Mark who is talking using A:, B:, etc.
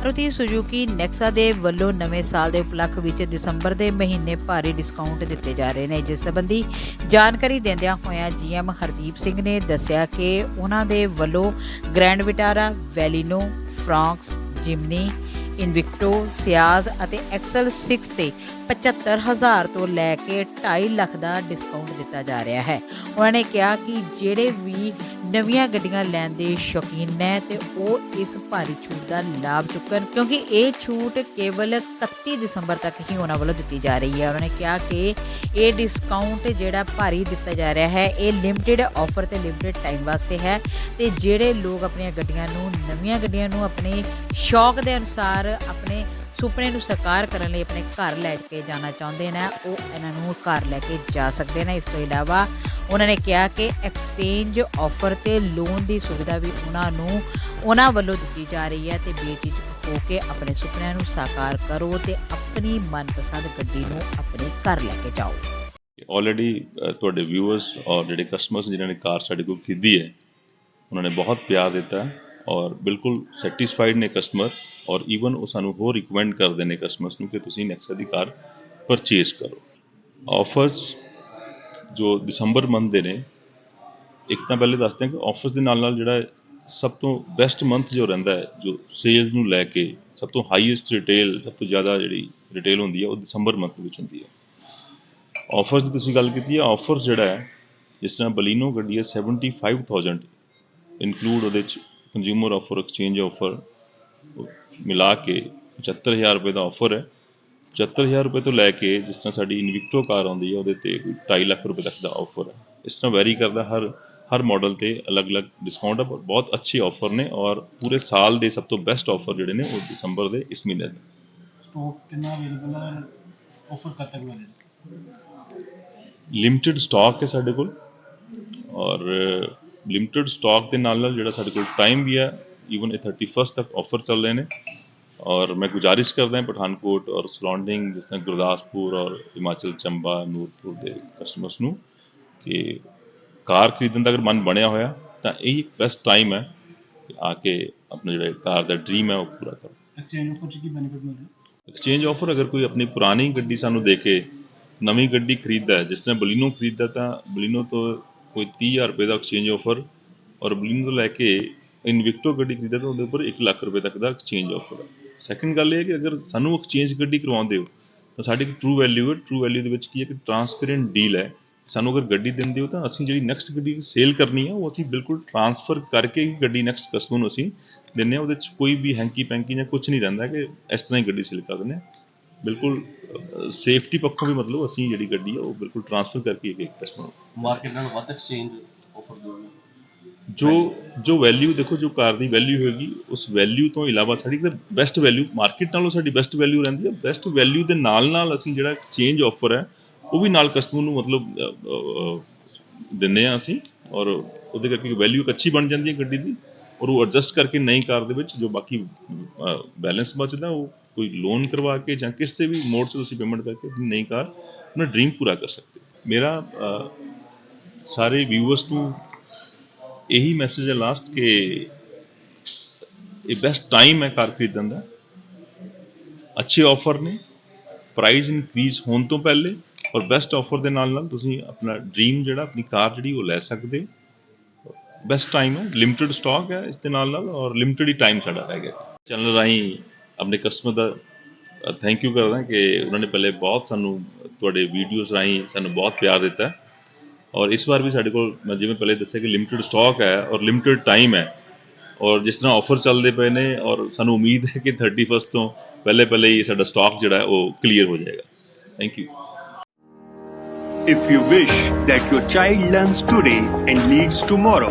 A: Maruti Suzuki ਨੈਕਸਾ ਦੇ ਵੱਲੋਂ ਨਵੇਂ ਸਾਲ ਦੇ ਉਪਲੱਖ ਵਿੱਚ ਦਸੰਬਰ ਦੇ ਮਹੀਨੇ ਭਾਰੀ ਡਿਸਕਾਊਂਟ ਦਿੱਤੇ ਜਾ ਰਹੇ ਨੇ, ਜਿਸ ਸੰਬੰਧੀ ਜਾਣਕਾਰੀ ਦਿੰਦਿਆਂ ਹੋਇਆਂ ਜੀਐਮ ਹਰਦੀਪ ਸਿੰਘ ਨੇ ਦੱਸਿਆ ਕਿ ਉਹਨਾਂ ਦੇ ਵੱਲੋਂ ਗ੍ਰੈਂਡ ਵਿਟਾਰਾ ਵੈਲੀਨੋ ਫਰਾਂਕਸ ਜਿਮਨੀ ਇਨਵਿਕਟੋ ਸਿਆਜ਼ ਅਤੇ ਐਕਸਲ 6 ਤੇ 75000 ਤੋਂ ਲੈ ਕੇ 2.5 ਲੱਖ ਦਾ ਡਿਸਕਾਊਂਟ ਦਿੱਤਾ ਜਾ ਰਿਹਾ ਹੈ। ਉਹਨਾਂ ਨੇ ਕਿਹਾ ਕਿ ਜਿਹੜੇ ਵੀ ਨਵੀਆਂ ਗੱਡੀਆਂ ਲੈਣ ਦੇ ਸ਼ੌਕੀਨ ਨੇ ਤੇ ਉਹ ਇਸ ਭਾਰੀ ਛੂਟ ਦਾ ਲਾਭ ਚੁੱਕਣ, ਕਿਉਂਕਿ ਇਹ ਛੂਟ ਕੇਵਲ 31 ਦਸੰਬਰ ਤੱਕ ਹੀ ਉਹਨਾਂ ਵੱਲੋਂ ਦਿੱਤੀ ਜਾ ਰਹੀ ਹੈ। ਉਹਨਾਂ ਨੇ ਕਿਹਾ ਕਿ ਇਹ ਡਿਸਕਾਊਂਟ ਜਿਹੜਾ ਭਾਰੀ ਦਿੱਤਾ ਜਾ ਰਿਹਾ ਹੈ, ਇਹ ਲਿਮਟਿਡ ਆਫਰ ਤੇ ਲਿਮਟਿਡ ਟਾਈਮ ਵਾਸਤੇ ਹੈ ਤੇ ਜਿਹੜੇ ਲੋਕ ਆਪਣੀਆਂ ਗੱਡੀਆਂ ਨੂੰ, ਨਵੀਆਂ ਗੱਡੀਆਂ ਨੂੰ ਆਪਣੇ ਸ਼ੌਕ ਦੇ ਅਨੁਸਾਰ ਆਪਣੇ ਸੁਪਨੇ ਨੂੰ ਸਾਕਾਰ ਕਰਨ ਲਈ ਆਪਣੇ ਘਰ ਲੈ ਕੇ ਜਾਣਾ ਚਾਹੁੰਦੇ ਨੇ। ਉਹ ਇਹਨਾਂ ਨੂੰ ਘਰ ਲੈ ਕੇ ਜਾ ਸਕਦੇ ਨੇ। ਇਸ ਤੋਂ ਇਲਾਵਾ ਉਹਨਾਂ ਨੇ ਕਿਹਾ ਕਿ ਐਕਸਚੇਂਜ ਆਫਰ ਤੇ ਲੋਨ ਦੀ ਸੁਵਿਧਾ ਵੀ ਉਹਨਾਂ ਨੂੰ ਉਹਨਾਂ ਵੱਲੋਂ ਦਿੱਤੀ ਜਾ ਰਹੀ ਹੈ ਤੇ ਬੇਝਿਜਕ ਹੋ ਕੇ ਆਪਣੇ ਸੁਪਨਿਆਂ ਨੂੰ ਸਾਕਾਰ ਕਰੋ ਤੇ ਆਪਣੀ ਮਨਪਸੰਦ ਗੱਡੀ ਨੂੰ ਆਪਣੇ ਘਰ ਲੈ ਕੇ ਜਾਓ।
B: ਆਲਰੇਡੀ ਤੁਹਾਡੇ ਵਿਊਅਰਸ ਔਰ ਜਿਹੜੇ ਕਸਟਮਰਸ ਜਿਨ੍ਹਾਂ ਨੇ ਕਾਰ ਸਾਡੇ ਕੋਲ ਖਰੀਦੀ ਹੈ, ਉਹਨਾਂ ਨੇ ਬਹੁਤ ਪਿਆਰ ਦਿੱਤਾ। ਔਰ ਬਿਲਕੁਲ ਸੈਟੀਸਫਾਈਡ ਨੇ ਕਸਟਮਰ ਔਰ ਈਵਨ ਉਹ ਸਾਨੂੰ ਹੋਰ ਰਿਕਮੈਂਡ ਕਰਦੇ ਨੇ ਕਸਟਮਰਸ ਨੂੰ ਕਿ ਤੁਸੀਂ ਨੈਕਸਾ ਦੀ ਕਾਰ ਪਰਚੇਸ ਕਰੋ। ਆਫਰਸ ਜੋ ਦਸੰਬਰ ਮੰਥ ਦੇ ਨੇ, ਇੱਕ ਤਾਂ ਪਹਿਲੇ ਦੱਸਦੇ ਹਾਂ ਕਿ ਆਫਰਸ ਦੇ ਨਾਲ ਨਾਲ ਜਿਹੜਾ ਸਭ ਤੋਂ ਬੈਸਟ ਮੰਥ ਜੋ ਰਹਿੰਦਾ ਹੈ, ਜੋ ਸੇਲਸ ਨੂੰ ਲੈ ਕੇ ਸਭ ਤੋਂ ਹਾਈਐਸਟ ਰਿਟੇਲ ਸਭ ਤੋਂ ਜ਼ਿਆਦਾ ਜਿਹੜੀ ਰਿਟੇਲ ਹੁੰਦੀ ਹੈ, ਉਹ ਦਸੰਬਰ ਮੰਥ ਵਿੱਚ ਹੁੰਦੀ ਹੈ। ਆਫਰਸ ਦੀ ਤੁਸੀਂ ਗੱਲ ਕੀਤੀ ਹੈ ਆਫਰਸ ਜਿਹੜਾ ਹੈ, ਜਿਸ ਤਰ੍ਹਾਂ ਬਲੀਨੋ ਗੱਡੀ ਹੈ 75000 ਇਨਕਲੂਡ ਉਹਦੇ ਚ ਕੰਜ਼ਿਊਮਰ ਆਫਰ ਐਕਸਚੇਂਜ ਆਫਰ ਮਿਲਾ ਕੇ 75000 ਰੁਪਏ ਦਾ ਆਫਰ ਹੈ। 75000 ਰੁਪਏ ਤੋਂ ਲੈ ਕੇ ਜਿਸ ਤਰ੍ਹਾਂ ਸਾਡੀ ਇਨਵਿਕਟੋ ਕਾਰ ਆਉਂਦੀ ਹੈ ਉਹਦੇ ਤੇ ਕੋਈ 2.5 ਲੱਖ ਰੁਪਏ ਤੱਕ ਦਾ ਆਫਰ ਹੈ। ਇਸ ਤਰ੍ਹਾਂ ਵੈਰੀ ਕਰਦਾ ਹਰ ਹਰ ਮਾਡਲ ਤੇ ਅਲੱਗ-ਅਲੱਗ ਡਿਸਕਾਊਂਟ ਹੈ ਬਹੁਤ ਅੱਛੇ ਆਫਰ ਨੇ ਔਰ ਪੂਰੇ ਸਾਲ ਦੇ ਸਭ ਤੋਂ ਬੈਸਟ ਆਫਰ ਜਿਹੜੇ ਨੇ ਉਹ ਦਸੰਬਰ ਦੇ ਇਸ ਮਹੀਨੇ ਦੇ।
C: ਸਟਾਕ ਕਿੰਨਾ ਅਵੇਲੇਬਲ ਹੈ ਆਫਰ ਕਦ ਤੱਕ ਮਿਲੇਗਾ?
B: ਲਿਮਟਿਡ ਸਟਾਕ ਹੈ ਸਾਡੇ ਕੋਲ ਔਰ ਲਿਮਟਿਡ ਸਟਾਕ ਦੇ ਨਾਲ ਨਾਲ ਜਿਹੜਾ ਸਾਡੇ ਕੋਲ ਟਾਈਮ ਵੀ ਹੈ ਈਵਨ ਇਹ 31 ਤੱਕ ਆਫਰ ਚੱਲ ਰਹੇ ਨੇ। ਔਰ ਮੈਂ ਗੁਜਾਰਿਸ਼ ਕਰਦਾ ਹਾਂ ਪਠਾਨਕੋਟ ਔਰ ਸਰਾਊਂਡਿੰਗ ਜਿਸ ਤਰ੍ਹਾਂ ਗੁਰਦਾਸਪੁਰ ਔਰ ਹਿਮਾਚਲ ਚੰਬਾ ਨੂਰਪੁਰ ਦੇ ਕਸਟਮਰਸ ਨੂੰ ਕਿ ਕਾਰ ਖਰੀਦਣ ਦਾ ਅਗਰ ਮਨ ਬਣਿਆ ਹੋਇਆ ਤਾਂ ਇਹ ਬੈਸਟ ਟਾਈਮ ਹੈ ਕਿ ਆ ਕੇ ਆਪਣਾ ਜਿਹੜਾ ਕਾਰ ਦਾ ਡ੍ਰੀਮ ਹੈ ਉਹ ਪੂਰਾ ਕਰੋ।
C: ਐਕਸਚੇਂਜ ਆਫਰ ਕੀ ਬੈਨੀਫਿਟ ਮਿਲਦਾ?
B: ਐਕਸਚੇਂਜ ਆਫਰ ਅਗਰ ਕੋਈ ਆਪਣੀ ਪੁਰਾਣੀ ਗੱਡੀ ਸਾਨੂੰ ਦੇ ਕੇ ਨਵੀਂ ਗੱਡੀ ਖਰੀਦਦਾ ਹੈ ਜਿਸ ਤਰ੍ਹਾਂ ਬਲੀਨੋ ਖਰੀਦਦਾ ਤਾਂ ਬਲੀਨੋ ਤੋਂ ਕੋਈ 30000 ਰੁਪਏ ਦਾ ਐਕਸਚੇਂਜ ਆਫਰ ਔਰ ਬਲੀਨੋ ਤੋਂ ਲੈ ਕੇ ਇਨਵਿਕਟੋ ਗੱਡੀ ਖਰੀਦਦਾ ਤਾਂ ਉਹਦੇ ਉੱਪਰ 1 ਲੱਖ ਰੁਪਏ ਤੱਕ ਦਾ ਐਕਸਚੇਂਜ ਆਫਰ ਹੈ। ਸੈਕੰਡ ਗੱਲ ਇਹ ਹੈ ਕਿ ਅਗਰ ਸਾਨੂੰ ਐਕਸਚੇਂਜ ਗੱਡੀ ਕਰਵਾਉਂਦੇ ਹੋ, ਤਾਂ ਸਾਡੀ ਇੱਕ ਟਰੂ ਵੈਲਿਊ ਹੈ। ਟਰੂ ਵੈਲਿਊ ਦੇ ਵਿੱਚ ਕੀ ਹੈ ਕਿ ਟਰਾਂਸਪੇਰੈਂਟ ਡੀਲ ਹੈ। ਸਾਨੂੰ ਅਗਰ ਗੱਡੀ ਦਿੰਦੇ ਹੋ ਤਾਂ ਅਸੀਂ ਜਿਹੜੀ ਨੈਕਸਟ ਗੱਡੀ ਸੇਲ ਕਰਨੀ ਹੈ, ਉਹ ਅਸੀਂ ਬਿਲਕੁਲ ਟਰਾਂਸਫਰ ਕਰਕੇ ਹੀ ਗੱਡੀ ਨੈਕਸਟ ਕਸਟਮਰ ਨੂੰ ਅਸੀਂ ਦਿੰਦੇ ਹਾਂ। ਉਹਦੇ 'ਚ ਕੋਈ ਵੀ ਹੈਂਕੀ ਪੈਂਕੀ ਜਾਂ ਕੁਝ ਨਹੀਂ ਰਹਿੰਦਾ ਕਿ ਇਸ ਤਰ੍ਹਾਂ ਹੀ ਗੱਡੀ ਸੇਲ ਕਰ ਦਿੰਦੇ ਹਾਂ। ਬਿਲਕੁਲ ਸੇਫਟੀ ਪੱਖੋਂ ਵੀ ਮਤਲਬ ਅਸੀਂ ਜਿਹੜੀ ਗੱਡੀ ਹੈ ਉਹ ਬਿਲਕੁਲ ਟਰਾਂਸਫਰ ਕਰਕੇ ਇੱਕ ਕਸਟਮਰ
D: ਮਾਰਕੀਟ ਨਾਲ ਵੱਧ ਐਕਸਚੇਂਜ ਆਫਰ ਦੋਗੇ
B: ਜੋ। ਜੋ ਵੈਲਿਊ ਦੇਖੋ ਜੋ ਕਾਰ ਦੀ ਵੈਲਿਊ ਹੋਏਗੀ ਉਸ ਵੈਲਿਊ ਤੋਂ ਇਲਾਵਾ ਸਾਡੀ ਬੈਸਟ ਵੈਲਿਊ ਮਾਰਕੀਟ ਨਾਲੋਂ ਸਾਡੀ ਬੈਸਟ ਵੈਲਿਊ ਰਹਿੰਦੀ ਹੈ ਬੈਸਟ ਵੈਲਿਊ ਦੇ ਨਾਲ ਨਾਲ ਅਸੀਂ ਜਿਹੜਾ ਐਕਸਚੇਂਜ ਆਫਰ ਹੈ ਉਹ ਵੀ ਨਾਲ ਕਸਟਮਰ ਨੂੰ ਮਤਲਬ ਦਿੰਦੇ ਆ ਅਸੀਂ। ਔਰ ਉਹਦੇ ਕਰਕੇ ਵੈਲਿਊ ਇੱਕ ਅੱਛੀ ਬਣ ਜਾਂਦੀ ਹੈ ਗੱਡੀ ਦੀ। ਔਰ ਉਹ ਐਡਜਸਟ ਕਰਕੇ ਨਈ ਕਾਰ ਦੇ ਵਿੱਚ ਜੋ ਬਾਕੀ ਬੈਲੈਂਸ ਬਚਦਾ ਉਹ ਕੋਈ ਲੋਨ ਕਰਵਾ ਕੇ ਜਾਂ ਕਿਸੇ ਵੀ ਮੋਡ 'ਚ ਤੁਸੀਂ ਪੇਮੈਂਟ ਕਰਕੇ ਆਪਣੀ ਨਈ ਕਾਰ, ਆਪਣਾ ਡ੍ਰੀਮ ਪੂਰਾ ਕਰ ਸਕਦੇ ਮੇਰਾ ਸਾਰੇ ਵਿਊਅਰਸ ਨੂੰ ਇਹੀ ਮੈਸੇਜ ਹੈ ਲਾਸਟ ਕਿ ਇਹ ਬੈਸਟ ਟਾਈਮ ਹੈ ਕਾਰ ਖਰੀਦਣ ਦਾ। ਅੱਛੇ ਆਫਰ ਨੇ ਪ੍ਰਾਈਸ ਇਨਕਰੀਜ਼ ਹੋਣ ਤੋਂ ਪਹਿਲੇ ਔਰ ਬੈਸਟ ਆਫਰ ਦੇ ਨਾਲ ਨਾਲ ਤੁਸੀਂ ਆਪਣਾ ਡ੍ਰੀਮ ਜਿਹੜਾ, ਆਪਣੀ ਕਾਰ ਜਿਹੜੀ ਉਹ ਲੈ ਸਕਦੇ ਹੋ। ਬੈਸਟ ਟਾਈਮ ਹੈ ਲਿਮਟਿਡ ਸਟਾਕ ਹੈ ਇਸ ਦੇ ਨਾਲ ਨਾਲ ਔਰ ਲਿਮਟਿਡ ਹੀ ਟਾਈਮ ਸਾਡਾ ਰਹਿ ਗਿਆ। ਚੈਨਲ ਰਾਹੀਂ ਆਪਣੇ ਕਸਟਮਰ ਦਾ ਥੈਂਕ ਯੂ ਕਰਦਾ ਕਿ ਉਹਨਾਂ ਨੇ ਪਹਿਲੇ ਬਹੁਤ ਸਾਨੂੰ ਤੁਹਾਡੇ ਵੀਡੀਓਜ਼ ਰਾਹੀਂ ਸਾਨੂੰ ਬਹੁਤ ਪਿਆਰ ਦਿੱਤਾ। ਔਰ ਇਸ ਵਾਰ ਵੀ ਸਾਡੇ ਕੋਲ ਮੈਂ ਜਿਵੇਂ ਪਹਿਲੇ ਦੱਸਿਆ ਕਿ ਲਿਮਿਟਿਡ ਸਟਾਕ ਹੈ ਔਰ ਲਿਮਿਟਿਡ ਟਾਈਮ ਹੈ। ਔਰ ਜਿਸ ਤਰ੍ਹਾਂ ਆਫਰ ਚੱਲਦੇ ਪਏ ਨੇ ਔਰ ਸਾਨੂੰ ਉਮੀਦ ਹੈ ਕਿ 31st ਤੋਂ ਪਹਿਲੇ ਪਹਿਲੇ ਹੀ ਸਾਡਾ ਸਟਾਕ ਜਿਹੜਾ ਉਹ ਕਲੀਅਰ ਹੋ ਜਾਏਗਾ। Thank you
E: If you wish that your child learns today and leads tomorrow,